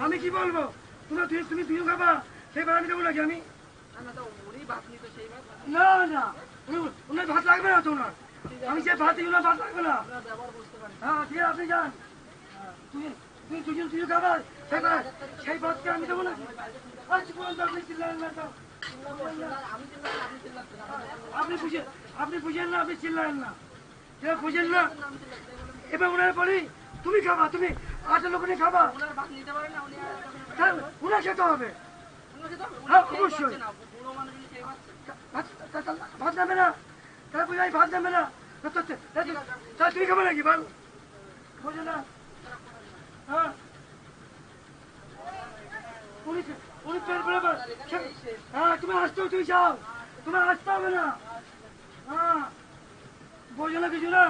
আমি কি বলব? তোমরা তুমি তুমি তুইও খাবা সেই ভাড়া আমি দেবো আমি? না না। উনার ভাত লাগবে না তো ওনার? আমি যে ভাত ওনার ভাত লাগবে না। হ্যাঁ ঠিক আছে আপনি যান। তুমি দুজন তুইও খাবা সেই ভাত সেই ভাতকে আমি দেবো আজ পর্যন্ত আপনি চিল্লান না তো। আপনি বুঝে আপনি বুঝেন না আপনি চিল্লান না। বুঝেন না। এবার ওনার পরে তুমি খাবা তুমি আট লোক নিয়ে খাবা। তাহলে ওনার খেতে হবে। হ্যাঁ অবশ্যই। ভাত নেবে না? তাহলে ভাত নেবে না? তা- তা- তা- তা- তাহলে তুই খাবে নাকি বল বুঝে না। হ্যাঁ। উনি উনি পেট ভরে হ্যাঁ তুমি আসতেও তুই যাও। তুমি আসতে হবে না। হ্যাঁ। বোঝো না কিছু না।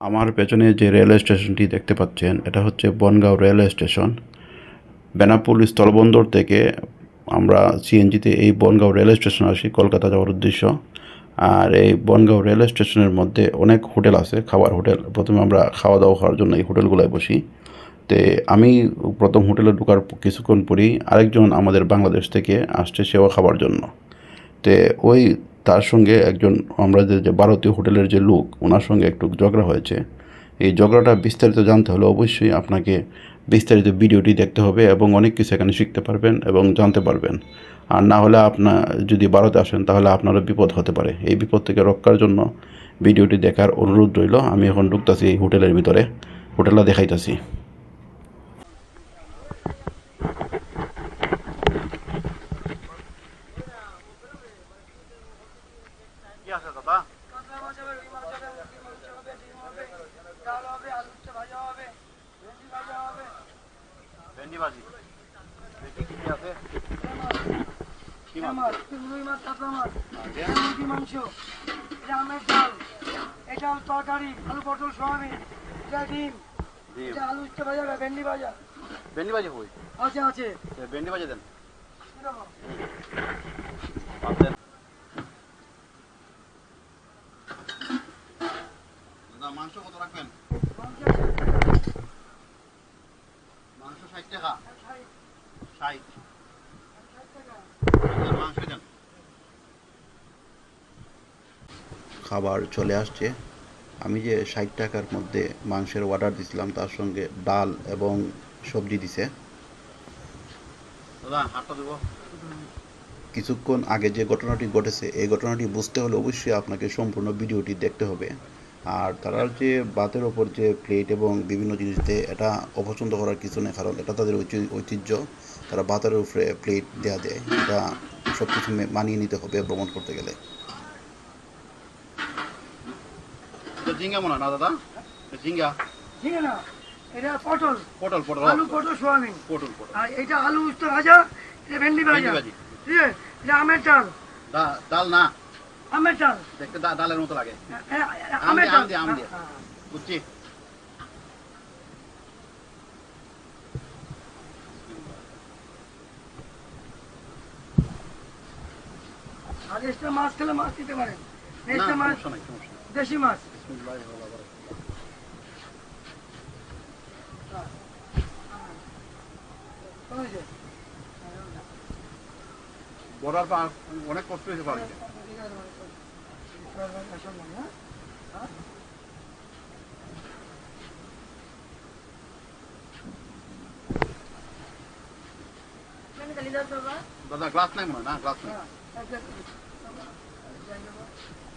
আমার পেছনে যে রেলওয়ে স্টেশনটি দেখতে পাচ্ছেন, এটা হচ্ছে বনগাঁও রেলওয়ে স্টেশন। বেনাপুল স্থলবন্দর থেকে আমরা সিএনজিতে এই বনগাঁও রেলওয়ে স্টেশন আসি, কলকাতা যাওয়ার উদ্দেশ্য। আর এই বনগাঁও রেলওয়ে স্টেশনের মধ্যে অনেক হোটেল আছে, খাবার হোটেল। প্রথমে আমরা খাওয়া দাওয়া খাওয়ার জন্য এই হোটেলগুলোয় বসি। তে আমি প্রথম হোটেলে ঢোকার কিছুক্ষণ পরেই আরেকজন আমাদের বাংলাদেশ থেকে আসছে সেও খাবার জন্য। তে ওই তার সঙ্গে একজন আমরা যে ভারতীয় হোটেলের যে লোক, ওনার সঙ্গে একটু ঝগড়া হয়েছে। এই ঝগড়াটা বিস্তারিত জানতে হলে অবশ্যই আপনাকে বিস্তারিত ভিডিওটি দেখতে হবে এবং অনেক কিছু এখানে শিখতে পারবেন এবং জানতে পারবেন। আর না হলে আপনার যদি ভারতে আসেন, তাহলে আপনারও বিপদ হতে পারে। এই বিপদ থেকে রক্ষার জন্য ভিডিওটি দেখার অনুরোধ রইল। আমি এখন ঢুকতেছি এই হোটেলের ভিতরে। হোটেলটা দেখাইতেছি কি আছে দাদা কাতলা মাছ হবে, রুই মাছ হবে, মুরগি মাংস হবে, ডিম হবে, ডাল হবে, আলু উচ্ছে ভাজা হবে, ভেন্ডি ভাজা হবে, ভেন্ডি ভাজি দেখি কি আছে। কি এটা মাছ মাছ, মাছ, কাতলা মাছ, মুরগি মাংস, এটা আমের ডাল, এটা তরকারি, আলু পটল সোয়াবিন, এটা ডিম, ডিম। এটা আলু ভাজা ভেন্ডি ভাজা, ভেন্ডি ভাজি হই আছে আছে। ভেন্ডি ভাজি দেন। মাংস কত রাখবেন মাংস আছে, মাংস ষাট টাকা। ষাট, ষাট ষাট টাকা। মাংস দেন খাবার চলে আসছে। আমি যে ষাট টাকার মধ্যে মাংসের অর্ডার দিছিলাম তার সঙ্গে ডাল এবং সবজি দিছে। কিছুক্ষণ আগে যে ঘটনাটি ঘটেছে এই ঘটনাটি বুঝতে হলে অবশ্যই আপনাকে সম্পূর্ণ ভিডিওটি দেখতে হবে। আর তারার যে বাতের ওপর যে প্লেট এবং বিভিন্ন জিনিস দেয় এটা অপছন্দ করার কিছু নেই কারণ এটা তাদের ঐতি- ঐতিহ্য। তারা বাতের উপরে প্লেট দেয়া দেয় এটা সব কিছু মানিয়ে নিতে হবে ভ্রমণ করতে গেলে। ঝিঙ্গা মনে হয় না দাদা? ঝিঙ্গা? না এটা পটল। পটল পটল। আলু পটল সোয়াবিন পটল পটল। আর এটা আলু ভাজা এটা ভেন্ডি ভাজা। ঠিক আছে? এটা আমের ডাল। ডাল না। আমের ডাল। দেখতে ডালের মতো লাগে। আম আমের দিয়ে, দিয়ে, আম দিয়ে। বুঝছি। আর এক্সট্রা মাছ খেলে মাছ দিতে পারেন। এক্সট্রা মাছ দেশি মাছ? বর্ডার অনেক কষ্ট হয়েছে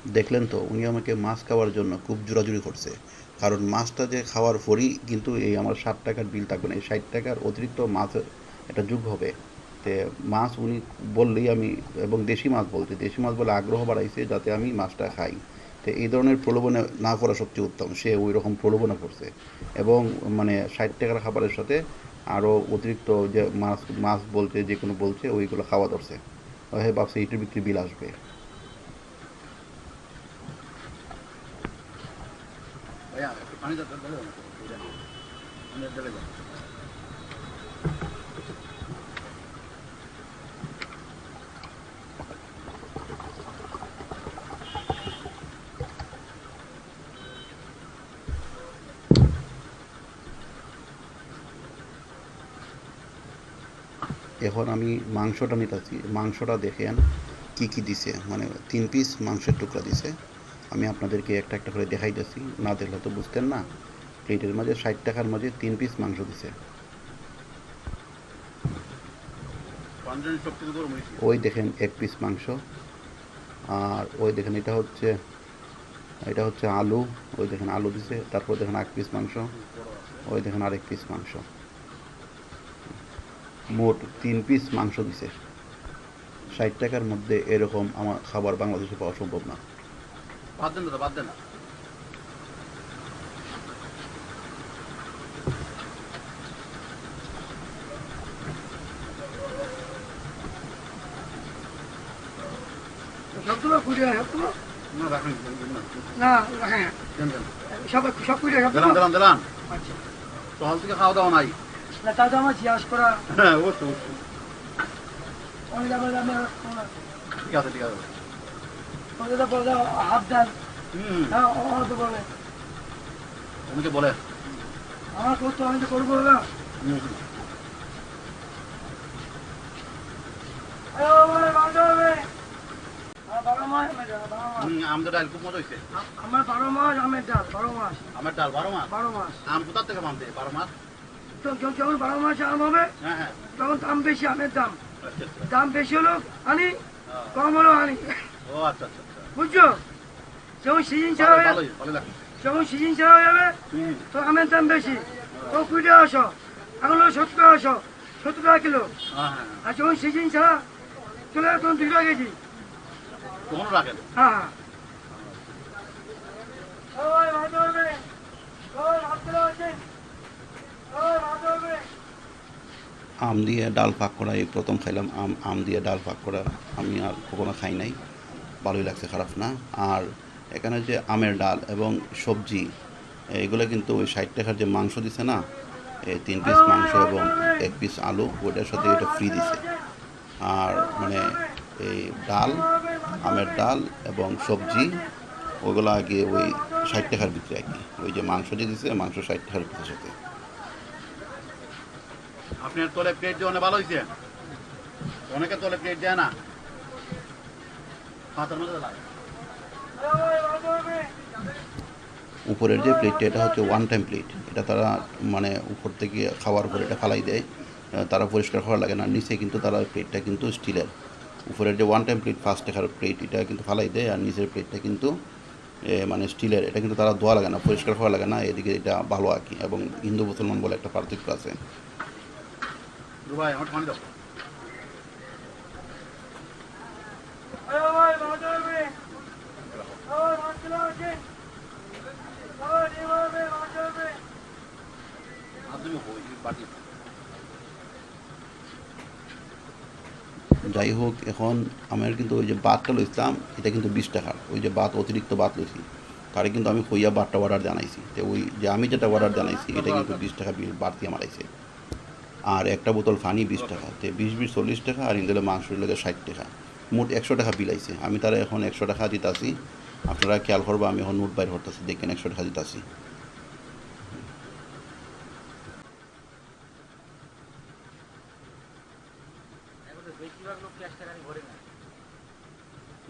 দেখলেন তো, উনি আমাকে মাছ খাওয়ার জন্য খুব জোরাজুরি করছে। কারণ মাছটা যে খাওয়ার পরই কিন্তু এই আমার ষাট টাকার বিল থাকবে না, এই ষাট টাকার অতিরিক্ত মাছ এটা যোগ হবে। তে মাছ উনি বললেই আমি, এবং দেশি মাছ বলতে, দেশি মাছ বলে আগ্রহ বাড়াইছে যাতে আমি মাছটা খাই। তো এই ধরনের প্রলোভনে না করা সবচেয়ে উত্তম। সে ওই রকম প্রলোভনে করছে এবং মানে ষাট টাকার খাবারের সাথে আরও অতিরিক্ত যে মাছ মাছ বলতে যে কোনো বলছে, ওইগুলো খাওয়া ধরছে। হ্যাঁ ভাবছে এটির ভিতরে বিল আসবে। পানি দাও, ঢেলে দাও না। এই যে, পানি ঢেলে দাও। এখন আমি মাংসটা নিতেছি। মাংসটা দেখেন কি কি দিছে। মানে তিন পিস মাংসের টুকরা দিছে। আমি আপনাদেরকে একটা একটা করে দেখাইতেছি। না দেখলে তো বুঝতেন না। প্লেটের মাঝে ষাট টাকার মাঝে তিন পিস মাংস দিছে। ওই দেখেন এক পিস মাংস। আর ওই দেখেন এটা হচ্ছে এটা হচ্ছে আলু। ওই দেখেন আলু দিছে। তারপর দেখেন এক পিস মাংস। ওই দেখেন আরেক পিস মাংস। মোট তিন পিস মাংস দিছে। ষাট টাকার মধ্যে এরকম আমার খাবার বাংলাদেশে পাওয়া সম্ভব না। হ্যাঁ। সব সব কুড়িয়ে দিলাম দিলাম দিলাম আচ্ছা। থেকে খাওয়া দাওয়া নাই। না তা তো আমার জিজ্ঞাসা করা। হ্যাঁ অবশ্যই অবশ্যই। অনেক আমার আমি ঠিক আছে ঠিক আছে। অনেক বলে হাফ ডাল হ্যাঁ অনেক তো বলে। অনেকে বলে। আমার করতে আমি তো করব না। হুম, হুম। আরে আমার বারো মাস আমের ডাল বারো মাস আমার বারো মাস। আমের ডাল বারো মাস? বারো মাস। আম কোথার থেকে মানতে বারো মাস? যখন- বারো মাস আম হবে হ্যাঁ হ্যাঁ। তখন দাম বেশি আমের দাম। আচ্ছা আচ্ছা। দাম বেশি হলো আনি। কম হলো আনি ও আচ্ছা বুঝছ? যখন সিজন ছাড়া হয়ে যখন সিজন ছাড়া হয়ে যাবে তো আমের দাম বেশি। তো কুড়ি টাকা আসো এখন হলো সত্তর টাকা আসো সত্তর টাকা কিলো। হ্যাঁ। আর যখন সিজন ছাড়া চলে যাবে তখন দুই টাকা কেজি। হ্যাঁ হ্যাঁ। আম দিয়ে ডাল পাক করা, এই প্রথম খাইলাম আম। আম দিয়ে ডাল পাক করা, আমি আর কখনো খাই নাই। ভালোই লাগছে, খারাপ না। আর এখানে যে আমের ডাল এবং সবজি, এগুলো কিন্তু ওই ষাট টাকার যে মাংস দিছে না তিন পিস মাংস এবং এক পিস আলু, ওইটার সাথে এটা ফ্রি দিছে। আর মানে এই ডাল, আমের ডাল এবং সবজি, ওগুলো আগে ওই ষাট টাকার ভিতরে আর কি ওই যে মাংস যে দিছে, মাংস ষাট টাকার ভিতরে সাথে। আপনার তোলে প্লেট দিয়ে অনেক ভালো হয়েছে অনেকে তোলে প্লেট দেয় না। উপরের যে প্লেটটা এটা হচ্ছে ওয়ান টাইম প্লেট এটা তারা মানে উপর থেকে খাওয়ার পর এটা ফালাই দেয়। তারা পরিষ্কার করা লাগে না। নিচে কিন্তু তারা প্লেটটা কিন্তু স্টিলের উপরের যে ওয়ান টাইম প্লেট ফার্স্ট টাকার প্লেট এটা কিন্তু ফালাই দেয়। আর নিচের প্লেটটা কিন্তু মানে স্টিলের এটা কিন্তু তারা ধোয়া লাগে না, পরিষ্কার করা লাগে না। এদিকে এটা ভালো আর কি। এবং হিন্দু মুসলমান বলে একটা পার্থক্য আছে। দুবাই আমার পানি দাও। যাই হোক, এখন আমার কিন্তু ওই যে বাতটা লইছিলাম, এটা কিন্তু বিশ টাকার ওই যে বাত, অতিরিক্ত বাত লইছি। তারে কিন্তু আমি হইয়া বারটা অর্ডার জানাইছি। যে ওই যে আমি যেটা অর্ডার জানাইছি, এটা কিন্তু বিশ টাকা বাড়তি আমার আইছে। আর একটা বোতল পানি বিশ টাকা। তে বিশ বিশ চল্লিশ টাকা আর ইন্দলে মাংস লেগে ষাট টাকা। মোট একশো টাকা বিল আইছে। আমি তারা এখন একশো টাকা দিতাছি। আপনারা খেয়াল করব আমি এখন নোট বাইর করতেছি। দেখেন একশো টাকা দিতাছি।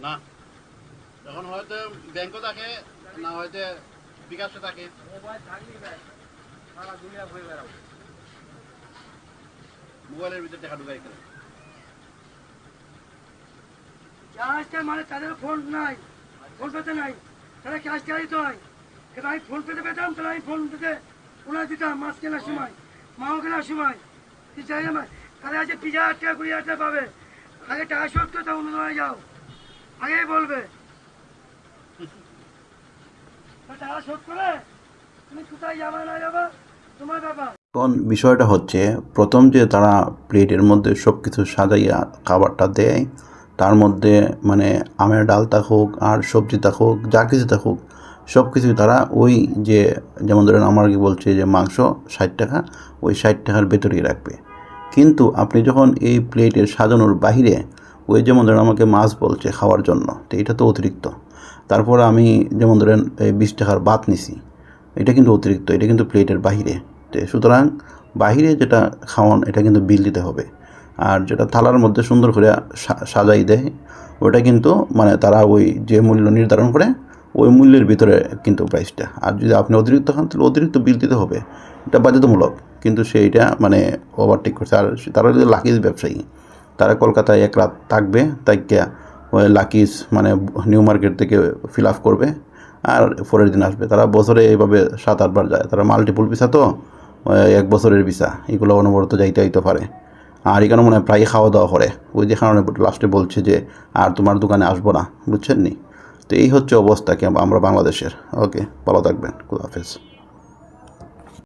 না। এখন হয়তো ব্যাংকও থাকে না হয়তো বিকাশে থাকে। মোবাইলের ভিতরে টাকা ঢুকাই ক্যাশটা মানে তাদের ফোন নাই ফোন পেতে নাই তারা ক্যাশ দিতে হয়? কিন্তু আমি ফোন পেতে পেতাম তাহলে আমি ফোন পেতে ওনার দিতাম মাছ কেনার সময় মাও কেনার সময়। কি চাই আমার? তারা আছে পিজা হাজার টাকা কুড়ি হাজার টাকা পাবে। আগে টাকা শোধ করে তখন তোমায় যাও। আগেই বলবে। টাকা শোধ করে তুমি কোথায় যাবে না যাবে? তোমার ব্যাপার। এখন বিষয়টা হচ্ছে, প্রথম যে তারা প্লেটের মধ্যে সব কিছু সাজাইয়া খাবারটা দেয়, তার মধ্যে মানে আমের ডাল থাকুক আর সবজি থাকুক যা কিছু থাকুক সব কিছুই তারা ওই যে, যেমন ধরেন আমার কি বলছে যে মাংস ষাট টাকা, ওই ষাট টাকার ভেতরেই রাখবে। কিন্তু আপনি যখন এই প্লেটের সাজানোর বাহিরে ওই যেমন ধরেন আমাকে মাছ বলছে খাওয়ার জন্য, তো এটা তো অতিরিক্ত। তারপর আমি যেমন ধরেন এই বিশ টাকার ভাত নিছি, এটা কিন্তু অতিরিক্ত, এটা কিন্তু প্লেটের বাহিরে। তো সুতরাং বাহিরে যেটা খাওয়ান, এটা কিন্তু বিল দিতে হবে। আর যেটা থালার মধ্যে সুন্দর করে সাজাই দেয়, ওটা কিন্তু মানে তারা ওই যে মূল্য নির্ধারণ করে, ওই মূল্যের ভিতরে কিন্তু প্রাইসটা আর যদি আপনি অতিরিক্ত খান, তাহলে অতিরিক্ত বিল দিতে হবে। এটা বাধ্যতামূলক। কিন্তু সেইটা মানে ওভারটেক করছে। আর তারা যদি লাকিজ ব্যবসায়ী, তারা কলকাতায় এক রাত থাকবে তাইকে ওই লাকিজ মানে নিউ মার্কেট থেকে ফিল আপ করবে। আর পরের দিন আসবে। তারা বছরে এইভাবে সাত, আটবার যায়। তারা মাল্টিপুল ভিসা তো এক বছরের ভিসা, এগুলো অনবরত যাইতে হইতে পারে। আর এখানে মনে হয় প্রায় খাওয়া দাওয়া করে। ওই যে কারণে লাস্টে বলছে যে, আর তোমার দোকানে আসব না। বুঝছেন নি তো এই হচ্ছে অবস্থা কি আমরা বাংলাদেশের। ওকে, ভালো থাকবেন। খুদা হাফেজ।